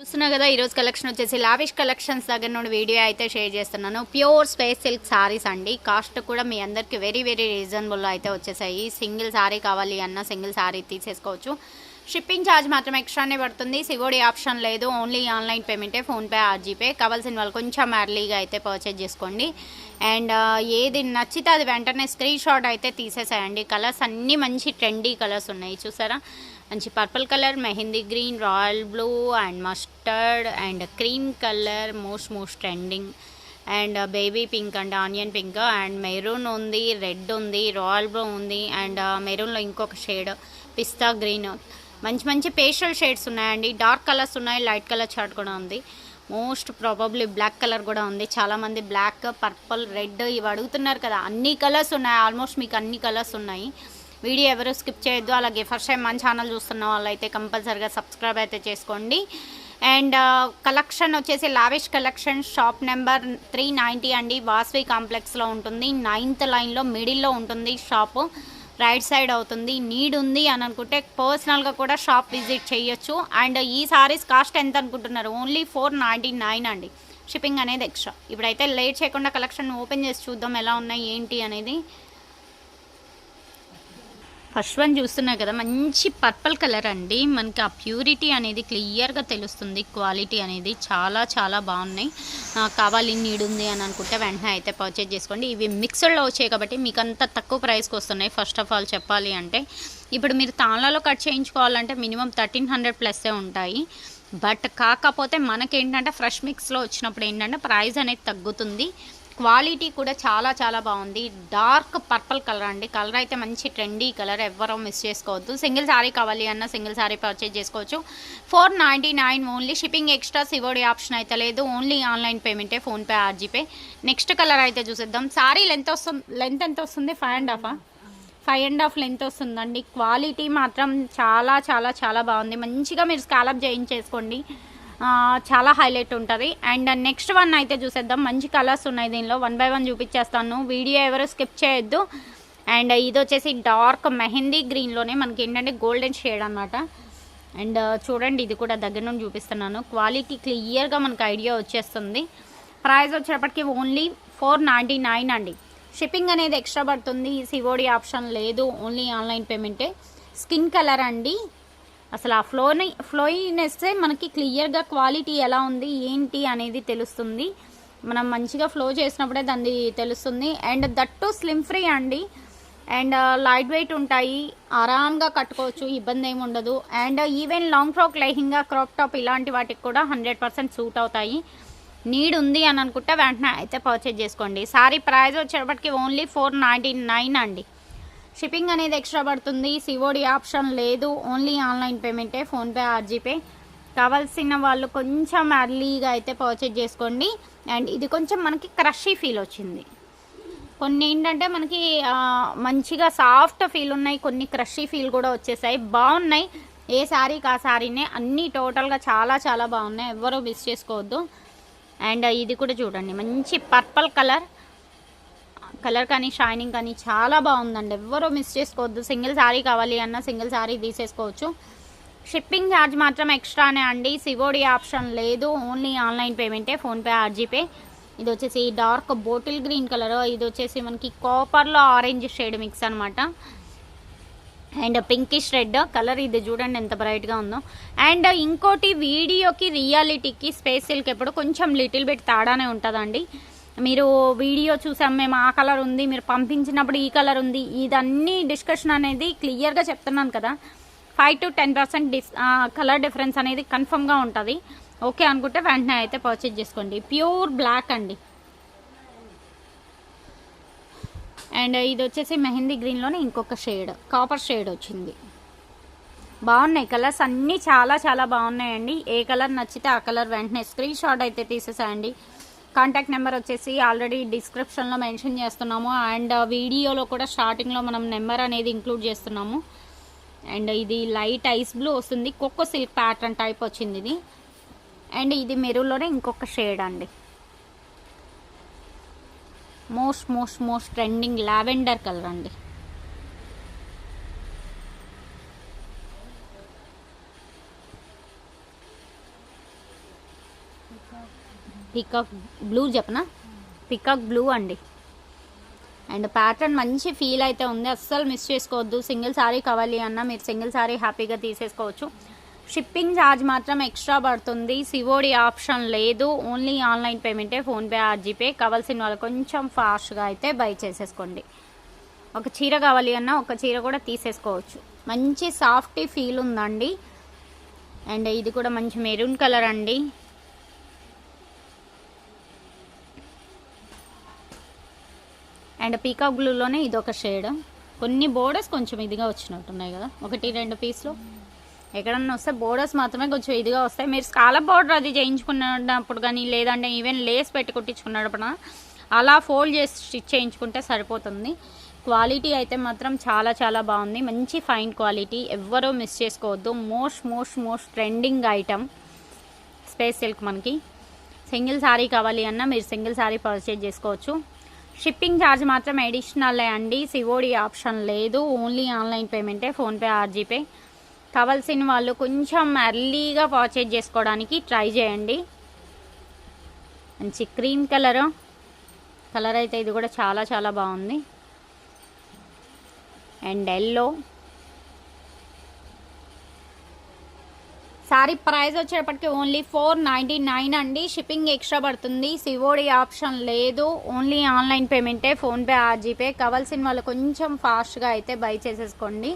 చూస్తున్నా కదా ఈరోజు కలెక్షన్ వచ్చేసి లావిష్ కలెక్షన్స్ దగ్గర నుండి వీడియో అయితే షేర్ చేస్తున్నాను. ప్యూర్ స్పేస్ సిల్క్ సారీస్ అండి. కాస్ట్ కూడా మీ అందరికి వెరీ వెరీ రీజనబుల్లో అయితే వచ్చేసాయి. సింగిల్ సారీ కావాలి అన్న సింగిల్ సారీ తీసేసుకోవచ్చు. షిప్పింగ్ ఛార్జ్ మాత్రం ఎక్స్ట్రానే పడుతుంది. సివోడి ఆప్షన్ లేదు. ఓన్లీ ఆన్లైన్ పేమెంటే ఫోన్పే ఆర్జీపే. కావాల్సిన వాళ్ళు కొంచెం ఎర్లీగా అయితే పర్చేజ్ చేసుకోండి. అండ్ ఏది నచ్చితే అది వెంటనే స్క్రీన్ షాట్ అయితే తీసేసాయండి. కలర్స్ అన్నీ మంచి ట్రెండీ కలర్స్ ఉన్నాయి. చూసారా? మంచి purple colour mehndi green royal blue and mustard and cream colour most most trending and baby pink and onion pink and maroon ఉంది రెడ్ ఉంది రాయల్ బ్లూ ఉంది. అండ్ మెరూన్లో ఇంకొక షేడ్ పిస్తా గ్రీన్ మంచి మంచి పేస్టల్ షేడ్స్ ఉన్నాయండి. డార్క్ కలర్స్ ఉన్నాయి light colour shirt కూడా ఉంది. మోస్ట్ ప్రాబబ్లీ బ్లాక్ కలర్ కూడా ఉంది. చాలామంది బ్లాక్ పర్పుల్ రెడ్ ఇవి అడుగుతున్నారు కదా. అన్ని కలర్స్ ఉన్నాయి. ఆల్మోస్ట్ మీకు అన్ని కలర్స్ ఉన్నాయి. వీడియో ఎవరు స్కిప్ చేయొద్దు. అలాగే ఫస్ట్ టైం మన ఛానల్ చూస్తున్న వాళ్ళైతే కంపల్సరిగా సబ్స్క్రైబ్ అయితే చేసుకోండి. అండ్ కలెక్షన్ వచ్చేసి lavish collection shop number three ninety అండి. వాస్వి కాంప్లెక్స్లో ఉంటుంది. నైన్త్ లైన్లో మిడిల్లో ఉంటుంది షాపు. రైట్ సైడ్ అవుతుంది నీడ్ ఉంది అని అనుకుంటే పర్సనల్గా కూడా షాప్ విజిట్ చేయొచ్చు. అండ్ ఈ సారీస్ కాస్ట్ ఎంత అనుకుంటున్నారు? ఓన్లీ ఫోర్ నైంటీ నైన్ అండి. షిప్పింగ్ అనేది ఎక్స్ట్రా ఇప్పుడైతే లేట్ చేయకుండా కలెక్షన్ ఓపెన్ చేసి చూద్దాం ఎలా ఉన్నాయి ఏంటి అనేది. ఫస్ట్ వన్ చూస్తున్నా కదా మంచి పర్పుల్ కలర్ అండి. మనకి ఆ ప్యూరిటీ అనేది క్లియర్గా తెలుస్తుంది. క్వాలిటీ అనేది చాలా చాలా బాగున్నాయి. కావాలి నీడ్ ఉంది అని అనుకుంటే వెంటనే అయితే పర్చేజ్ చేసుకోండి. ఇవి మిక్సర్లో వచ్చాయి కాబట్టి మీకు అంత తక్కువ ప్రైస్కి వస్తున్నాయి. ఫస్ట్ ఆఫ్ ఆల్ చెప్పాలి అంటే ఇప్పుడు మీరు తాళాలో కట్ చేయించుకోవాలంటే మినిమం థర్టీన్ హండ్రెడ్ ప్లస్సే ఉంటాయి. బట్ కాకపోతే మనకేంటంటే ఫ్రెష్ మిక్స్లో వచ్చినప్పుడు ఏంటంటే ప్రైస్ అనేది తగ్గుతుంది. క్వాలిటీ కూడా చాలా చాలా బాగుంది. డార్క్ పర్పుల్ కలర్ అండి. కలర్ అయితే మంచి ట్రెండీ కలర్ ఎవరో మిస్ చేసుకోవద్దు. సింగిల్ శారీ కావాలి అన్న సింగిల్ సారీ పర్చేజ్ చేసుకోవచ్చు. Four ninety nine only. Shipping extra COD option అయితే లేదు. Only online పేమెంటే PhonePe or GPay. Next colour అయితే చూసేద్దాం. సారీ లెంత్ వస్తుంది లెంత్ ఎంత వస్తుంది? Five and హాఫా? Five and half length వస్తుందండి. క్వాలిటీ మాత్రం చాలా చాలా చాలా బాగుంది. మంచిగా మీరు స్కాలప్ చేయించేసుకోండి. చాలా హైలైట్ ఉంటుంది. అండ్ నెక్స్ట్ వన్ అయితే చూసేద్దాం. మంచి కలర్స్ ఉన్నాయి దీనిలో. వన్ బై వన్ చూపించేస్తాను వీడియో ఎవరు స్కిప్ చేయొద్దు. అండ్ ఇది వచ్చేసి డార్క్ మెహందీ గ్రీన్లోనే మనకి ఏంటంటే గోల్డెన్ షేడ్ అనమాట అండ్ చూడండి ఇది కూడా దగ్గర నుండి చూపిస్తున్నాను. క్వాలిటీ క్లియర్గా మనకు ఐడియా వచ్చేస్తుంది. ప్రైస్ వచ్చేటప్పటికి ఓన్లీ ఫోర్ నైంటీ నైన్ అండి. షిప్పింగ్ అనేది ఎక్స్ట్రా పడుతుంది. సివోడి ఆప్షన్ లేదు. ఓన్లీ ఆన్లైన్ పేమెంటే. స్కిన్ కలర్ అండి. అసలు ఆ ఫ్లోని ఫ్లోయినెస్సే మనకి క్లియర్గా క్వాలిటీ ఎలా ఉంది ఏంటి అనేది తెలుస్తుంది. మనం మంచిగా ఫ్లో చేసినప్పుడే దాన్ని తెలుస్తుంది. అండ్ దట్టు స్లిమ్ ఫ్రీ అండి. అండ్ uh, లైట్ వెయిట్ ఉంటాయి. ఆరామ్గా కట్టుకోవచ్చు ఇబ్బంది ఏమి ఉండదు. And even long frock lehenga crop top ఇలాంటి వాటికి కూడా హండ్రెడ్ పర్సెంట్ సూట్ అవుతాయి. నీడ్ ఉంది అని అనుకుంటే వెంటనే అయితే పర్చేజ్ చేసుకోండి. సారీ ప్రైస్ వచ్చేటప్పటికి ఓన్లీ ఫోర్ నైంటీ నైన్ అండి. షిప్పింగ్ అనేది ఎక్స్ట్రా పడుతుంది. సివోడి ఆప్షన్ లేదు. ఓన్లీ ఆన్లైన్ పేమెంటే ఫోన్పే ఆర్జీపే కావాల్సిన వాళ్ళు కొంచెం అర్లీగా అయితే పర్చేజ్ చేసుకోండి. అండ్ ఇది కొంచెం మనకి క్రషీ ఫీల్ వచ్చింది. కొన్ని ఏంటంటే మనకి మంచిగా సాఫ్ట్ ఫీల్ ఉన్నాయి. కొన్ని క్రషీ ఫీల్ కూడా వచ్చేసాయి. బాగున్నాయి. ఏ శారీకి ఆ శారీనే అన్నీ టోటల్గా చాలా చాలా బాగున్నాయి. ఎవ్వరూ మిస్ చేసుకోవద్దు. అండ్ ఇది కూడా చూడండి. మంచి పర్పల్ కలర్ కలర్ కానీ షైనింగ్ కానీ చాలా బాగుందండి. ఎవ్వరూ మిస్ చేసుకోవద్దు. సింగిల్ శారీ కావాలి అన్న సింగిల్ శారీ తీసేసుకోవచ్చు. షిప్పింగ్ ఛార్జ్ మాత్రం ఎక్స్ట్రానే అండి. సివోడి ఆప్షన్ లేదు. ఓన్లీ ఆన్లైన్ పేమెంటే. ఫోన్పే ఆర్జీపే. ఇది వచ్చేసి డార్క్ బోటిల్ గ్రీన్ కలర్. ఇది వచ్చేసి మనకి కాపర్లో ఆరెంజ్ షేడ్ మిక్స్ అనమాట అండ్ పింకిష్ రెడ్ కలర్ ఇది చూడండి ఎంత బ్రైట్గా ఉందో. అండ్ ఇంకోటి వీడియోకి రియాలిటీకి స్పేస్ సిల్క్ ఎప్పుడు కొంచెం లిటిల్ బిట్ తాడానే ఉంటుందండి. మీరు వీడియో చూసాం మేము ఆ కలర్ ఉంది మీరు పంపించినప్పుడు ఈ కలర్ ఉంది ఇదన్నీ డిస్కషన్ అనేది క్లియర్గా చెప్తున్నాను కదా. Five to ten percent dis colour difference అనేది కన్ఫర్మ్గా ఉంటుంది. ఓకే అనుకుంటే వెంటనే అయితే పర్చేజ్ చేసుకోండి. ప్యూర్ బ్లాక్ అండి. అండ్ ఇది వచ్చేసి మెహందీ గ్రీన్లోనే ఇంకొక షేడ్ కాపర్ షేడ్ వచ్చింది. బాగున్నాయి కలర్స్ అన్నీ చాలా చాలా బాగున్నాయండి. ఏ కలర్ నచ్చితే ఆ కలర్ వెంటనే స్క్రీన్ షాట్ అయితే తీసేసాయండి. కాంటాక్ట్ నెంబర్ వచ్చేసి ఆల్రెడీ డిస్క్రిప్షన్లో మెన్షన్ చేస్తున్నాము. అండ్ వీడియోలో కూడా స్టార్టింగ్లో మనం నెంబర్ అనేది ఇంక్లూడ్ చేస్తున్నాము. అండ్ ఇది లైట్ ఐస్ బ్లూ వస్తుంది. కొక్కో సిల్క్ ప్యాటర్న్ టైప్ వచ్చింది ఇది. అండ్ ఇది మెరూన్లోనే ఇంకొక షేడ్ అండి. Most most most trending lavender colour అండి. పికాక్ బ్లూ చెప్పనా? పికాక్ బ్లూ అండి. అండ్ ప్యాటర్న్ మంచి ఫీల్ అయితే ఉంది. అస్సలు మిస్ చేసుకోవద్దు. సింగిల్ సారీ కావాలి అన్న మీరు సింగిల్ సారీ హ్యాపీగా తీసేసుకోవచ్చు. షిప్పింగ్ ఛార్జ్ మాత్రం ఎక్స్ట్రా పడుతుంది. సివోడి ఆప్షన్ లేదు. ఓన్లీ ఆన్లైన్ పేమెంటే ఫోన్పే ఆర్ జీపే కావాల్సిన వాళ్ళు కొంచెం ఫాస్ట్గా అయితే బై చేసేసుకోండి. ఒక చీర కావాలి అన్న ఒక చీర కూడా తీసేసుకోవచ్చు. మంచి సాఫ్టీ ఫీల్ ఉందండి. అండ్ ఇది కూడా మంచి మెరూన్ కలర్ అండి. అండ్ పీకాక్ బ్లూలోనే ఇది ఒక షేడ్. కొన్ని బోర్డర్స్ కొంచెం ఇదిగా వచ్చినట్టున్నాయి కదా. ఒకటి రెండు పీస్లు. ఎక్కడన్నా వస్తే బోర్డర్స్ మాత్రమే కొంచెం ఇదిగా వస్తాయి. మీరు స్కాలప్ బోర్డర్ అది చేయించుకున్నప్పుడు కానీ లేదంటే ఈవెన్ లేస్ పెట్టి కుట్టించుకున్నప్పుడు అలా ఫోల్డ్ చేసి స్టిచ్ చేయించుకుంటే సరిపోతుంది. క్వాలిటీ అయితే మాత్రం చాలా చాలా బాగుంది. మంచి ఫైన్ క్వాలిటీ ఎవ్వరూ మిస్ చేసుకోవద్దు. Most most most trending item space silk మనకి. సింగిల్ శారీ కావాలి అన్నా మీరు సింగిల్ శారీ పర్చేజ్ చేసుకోవచ్చు. షిప్పింగ్ ఛార్జ్ మాత్రం అడిషనల్ అండి. సివోడి ఆప్షన్ లేదు. ఓన్లీ ఆన్లైన్ పేమెంటే ఫోన్పే ఆర్జీపే కావాల్సిన వాళ్ళు కొంచెం ఎర్లీగా పర్చేజ్ చేసుకోవడానికి ట్రై చేయండి. మంచి క్రీమ్ కలరు. కలర్ అయితే ఇది కూడా చాలా చాలా బాగుంది. And yellow. సారీ ప్రైస్ వచ్చేటప్పటికి ఓన్లీ ఫోర్ నైంటీ నైన్ అండి. షిప్పింగ్ ఎక్స్ట్రా పడుతుంది. సివోడి ఆప్షన్ లేదు. Only online పేమెంటే. PhonePe or GPay. కావాల్సిన వాళ్ళు కొంచెం ఫాస్ట్గా అయితే బై చేసేసుకోండి.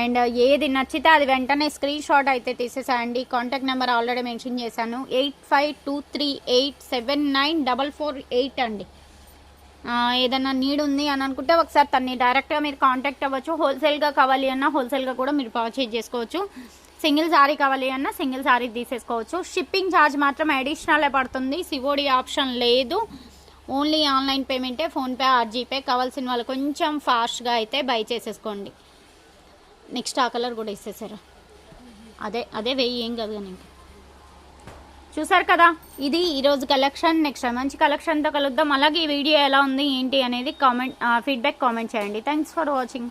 అండ్ ఏది నచ్చితే అది వెంటనే స్క్రీన్ షాట్ అయితే తీసేసాయండి. కాంటాక్ట్ నెంబర్ ఆల్రెడీ మెన్షన్ చేశాను. Eight five two three eight seven nine double four eight అండి. ఏదైనా నీడ్ ఉంది అని అనుకుంటే ఒకసారి తన్ని డైరెక్ట్గా మీరు కాంటాక్ట్ అవ్వచ్చు. హోల్సేల్గా కావాలి అన్నా హోల్సేల్గా కూడా మీరు పర్చేజ్ చేసుకోవచ్చు. సింగిల్ సారీ కావాలి అన్నా సింగిల్ సారీ తీసేసుకోవచ్చు. షిప్పింగ్ ఛార్జ్ మాత్రం అడిషనలే పడుతుంది. సివోడి ఆప్షన్ లేదు. ఓన్లీ ఆన్లైన్ పేమెంటే ఫోన్పే ఆర్జీపే కావాల్సిన వాళ్ళు కొంచెం ఫాస్ట్గా అయితే బై చేసేసుకోండి. నెక్స్ట్ ఆ కలర్ కూడా ఇచ్చేసారు. అదే అదే వెయ్యి ఏం కాదు కానీ ఇంకా. చూసారు కదా? ఇది ఈరోజు కలెక్షన్ నెక్స్ట్ మంచి కలెక్షన్తో కలుద్దాం. అలాగే ఈ వీడియో ఎలా ఉంది ఏంటి అనేది కామెంట్ ఫీడ్బ్యాక్ కామెంట్ చేయండి. Thanks for watching